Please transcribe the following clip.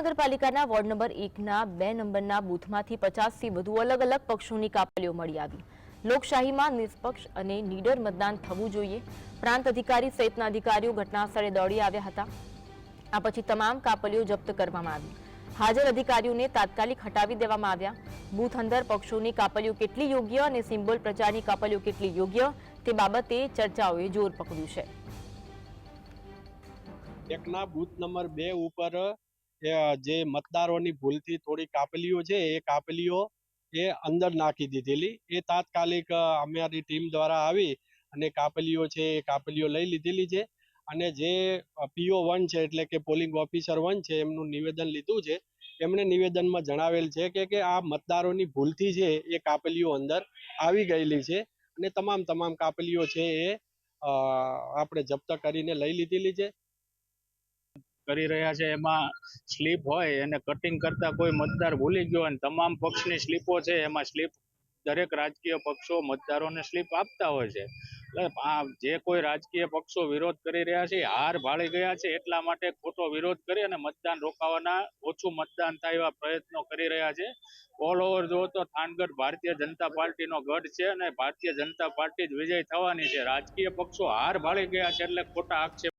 મહાનગરપાલિકાના ward number એકના બે નંબરના બૂથમાંથી પચાસથી વધુ અલગ અલગ પક્ષોની કાપલીઓ મળી આવી. લોકશાહીમાં નિષ્પક્ષ અને નીડર મતદાન થવું જોઈએ. પ્રાંત અધિકારી સહિતના અધિકારીઓ ઘટનાસ્થળે દોડી આવ્યા હતા. આ પછી તમામ કાપલીઓ જપ્ત કરવામાં આવી. હાજર અધિકારીઓને તાત્કાલિક હટાવી દેવામાં આવ્યા. બૂથ અંદર પક્ષોની કાપલીઓ કેટલી યોગ્ય અને સિમ્બોલ પ્રચારની કાપલીઓ કેટલી યોગ્ય તે બાબતે ચર્ચાઓએ જોર પકડ્યું છે. એકના બૂથ નંબર બે ઉપર જે મતદારોની ભૂલથી થોડી કાપલીઓ છે, એ કાપલીઓ એ અંદર નાખી દીધેલી. એ તાત્કાલિક અમારી ટીમ દ્વારા આવી અને કાપલીઓ છે એ કાપલીઓ લઈ લીધેલી છે. અને જે પીઓ વન છે, એટલે કે પોલિંગ ઓફિસર વન છે, એમનું નિવેદન લીધું છે. એમણે નિવેદનમાં જણાવેલ છે કે કે આ મતદારોની ભૂલથી છે એ કાપલીઓ અંદર આવી ગયેલી છે. અને તમામ તમામ કાપલીઓ છે એ આપણે જપ્ત કરીને લઈ લીધેલી છે. કરી રહ્યા છે. એમાં સ્લીપ હોય એને કટિંગ કરતા કોઈ મતદાર ભૂલી ગયો અને તમામ પક્ષની સ્લીપો છે. એમાં સ્લીપ દરેક રાજકીય પક્ષો મતદારોને સ્લીપ આપતા હોય છે. જે કોઈ રાજકીય પક્ષો વિરોધ કરી રહ્યા છે હાર ભાળી ગયા છે. એટલા માટે ખોટો વિરોધ કરી અને મતદાન રોકાવાના ઓછું મતદાન થાય એવા પ્રયત્નો કરી રહ્યા છે. ઓલ ઓવર જો તો થાનગઢ ભારતીય જનતા પાર્ટીનો ગઢ છે અને ભારતીય જનતા પાર્ટી જ વિજય થવાની છે. રાજકીય પક્ષો હાર ભાળી ગયા છે એટલે ખોટા આક્ષેપ